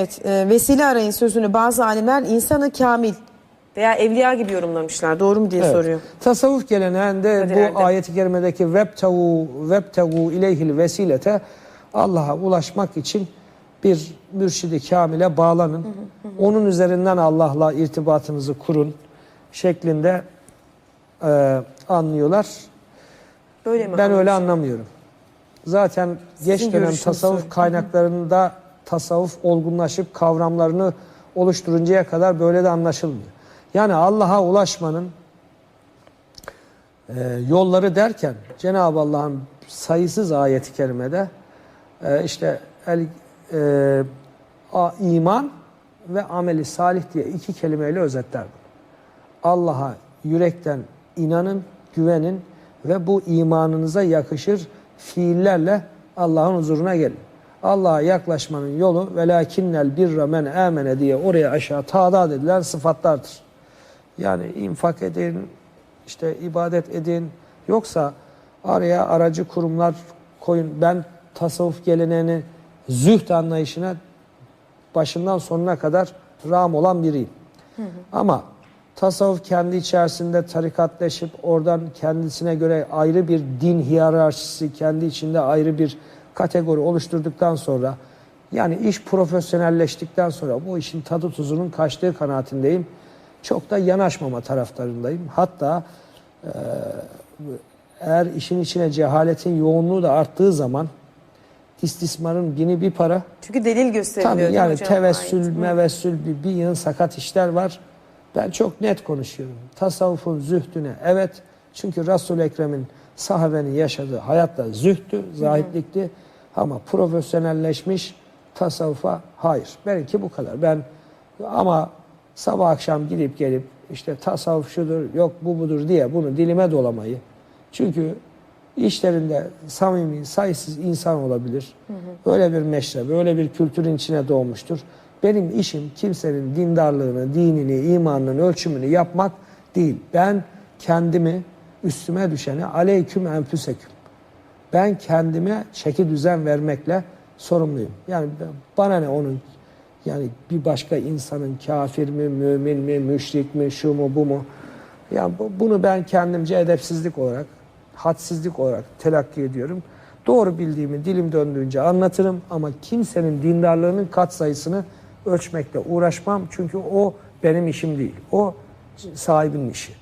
Evet, e, vesile arayın sözünü bazı alimler insanı kamil veya evliya gibi yorumlamışlar. Doğru mu diye Evet. soruyor. Tasavvuf geleneğinde Hadi bu Erdem. ayeti kerimedeki vebtegu vebtegu ileyhil vesilete Allah'a ulaşmak için bir mürşidi kamile bağlanın. Onun üzerinden Allah'la irtibatınızı kurun şeklinde e, anlıyorlar. Böyle mi? Ben öyle anlamıyorum. Zaten geç Sizin dönem görüşünüzü tasavvuf kaynaklarında tasavvuf olgunlaşıp kavramlarını oluşturuncaya kadar böyle de anlaşılmıyor. Yani Allah'a ulaşmanın e, yolları derken Cenab-ı Allah'ın sayısız ayeti kerimede e, işte el, e, a, iman ve ameli salih diye iki kelimeyle özetler. Allah'a yürekten inanın, güvenin ve bu imanınıza yakışır fiillerle Allah'ın huzuruna gelin. Allah'a yaklaşmanın yolu velakinnel birra men amene diye oraya aşağı tadat edilen sıfatlardır. Yani infak edin, işte ibadet edin. Yoksa araya aracı kurumlar koyun. Ben tasavvuf geleneğini, zühd anlayışına başından sonuna kadar ram olan biriyim. Ama tasavvuf kendi içerisinde tarikatleşip oradan kendisine göre ayrı bir din hiyerarşisi, kendi içinde ayrı bir kategori oluşturduktan sonra yani iş profesyonelleştikten sonra bu işin tadı tuzunun kaçtığı kanaatindeyim. Çok da yanaşmama taraftarındayım. Hatta eee, eğer işin içine cehaletin yoğunluğu da arttığı zaman istismarın bini bir para, Çünkü delil gösteriliyor. Tabii yani tevessül, Ayet. mevessül bir, bir yığın sakat işler var. Ben çok net konuşuyorum. Tasavvufun zühdüne evet. Çünkü Resul-i Ekrem'in sahabenin yaşadığı hayatta zühdü, zahitlikti. Ama profesyonelleşmiş tasavvufa hayır. Benimki bu kadar. Ben ama sabah akşam gidip gelip işte tasavvuf şudur, yok bu budur diye bunu dilime dolamayı. Çünkü işlerinde samimi, sayısız insan olabilir. Öyle bir meşrep, öyle bir kültürün içine doğmuştur. Benim işim kimsenin dindarlığını, dinini, imanının ölçümünü yapmak değil. Ben kendimi üstüme düşeni aleyküm enfüseküm. Ben kendime çeki düzen vermekle sorumluyum. Yani bana ne onun yani bir başka insanın kafir mi, mümin mi, müşrik mi, şu mu, bu mu? Yani bu- bunu ben kendimce edepsizlik olarak, hadsizlik olarak telakki ediyorum. Doğru bildiğimi dilim döndüğünce anlatırım ama kimsenin dindarlığının kat sayısını ölçmekle uğraşmam. Çünkü o benim işim değil. O sahibinin işi.